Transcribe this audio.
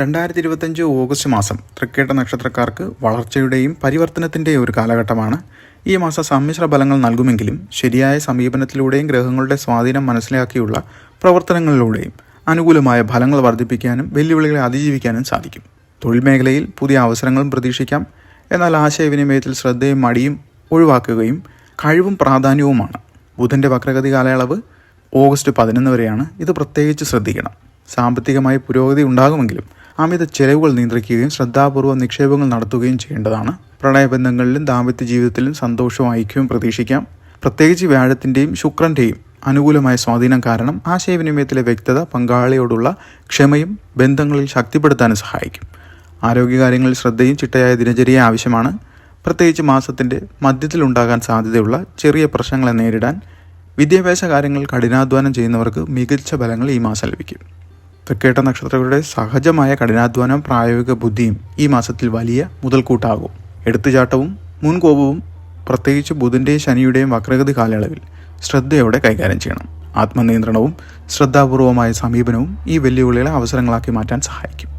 രണ്ടായിരത്തി ഇരുപത്തഞ്ച് ഓഗസ്റ്റ് മാസം തൃക്കേട്ട നക്ഷത്രക്കാർക്ക് വളർച്ചയുടെയും പരിവർത്തനത്തിന്റെയും ഒരു കാലഘട്ടമാണ്. ഈ മാസം സമ്മിശ്ര ഫലങ്ങൾ നൽകുമെങ്കിലും ശരിയായ സമീപനത്തിലൂടെയും ഗ്രഹങ്ങളുടെ സ്വാധീനം മനസ്സിലാക്കിയുള്ള പ്രവർത്തനങ്ങളിലൂടെയും അനുകൂലമായ ഫലങ്ങൾ വർദ്ധിപ്പിക്കാനും വെല്ലുവിളികളെ അതിജീവിക്കാനും സാധിക്കും. തൊഴിൽ മേഖലയിൽ പുതിയ അവസരങ്ങളും പ്രതീക്ഷിക്കാം. എന്നാൽ ആശയവിനിമയത്തിൽ ശ്രദ്ധയും മടിയും ഒഴിവാക്കുകയും കഴിവും പ്രാധാന്യവുമാണ്. ബുധന്റെ വക്രഗതി കാലയളവ് ഓഗസ്റ്റ് പതിനൊന്ന് വരെയാണ്. ഇത് പ്രത്യേകിച്ച് ശ്രദ്ധിക്കണം. സാമ്പത്തികമായി പുരോഗതി ഉണ്ടാകുമെങ്കിലും അമിത ചെലവുകൾ നിയന്ത്രിക്കുകയും ശ്രദ്ധാപൂർവം നിക്ഷേപങ്ങൾ നടത്തുകയും ചെയ്യേണ്ടതാണ്. പ്രണയബന്ധങ്ങളിലും ദാമ്പത്യ ജീവിതത്തിലും ഐക്യവും പ്രതീക്ഷിക്കാം. പ്രത്യേകിച്ച് വ്യാഴത്തിന്റെയും ശുക്രന്റെയും അനുകൂലമായ സ്വാധീനം കാരണം ആശയവിനിമയത്തിലെ വ്യക്തത പങ്കാളിയോടുള്ള ക്ഷമയും ബന്ധങ്ങളിൽ ശക്തിപ്പെടുത്താനും സഹായിക്കും. ആരോഗ്യകാര്യങ്ങളിൽ ശ്രദ്ധയും ചിട്ടയായ ദിനചര്യ ആവശ്യമാണ്. പ്രത്യേകിച്ച് മാസത്തിന്റെ മധ്യത്തിലുണ്ടാകാൻ സാധ്യതയുള്ള ചെറിയ പ്രശ്നങ്ങളെ നേരിടാൻ വിദ്യാഭ്യാസ കാര്യങ്ങൾ കഠിനാധ്വാനം ചെയ്യുന്നവർക്ക് മികച്ച ഫലങ്ങൾ ഈ മാസം ലഭിക്കും. തൃക്കേട്ട നക്ഷത്രങ്ങളുടെ സഹജമായ കഠിനാധ്വാനം പ്രായോഗിക ബുദ്ധിയും ഈ മാസത്തിൽ വലിയ മുതൽക്കൂട്ടാകും. എടുത്തുചാട്ടവും മുൻകോപവും പ്രത്യേകിച്ച് ബുധന്റെയും ശനിയുടെയും വക്രഗതി കാലയളവിൽ ശ്രദ്ധയോടെ കൈകാര്യം ചെയ്യണം. ആത്മനിയന്ത്രണവും ശ്രദ്ധാപൂർവമായ സമീപനവും ഈ വെല്ലുവിളികളെ അവസരങ്ങളാക്കി മാറ്റാൻ സഹായിക്കും.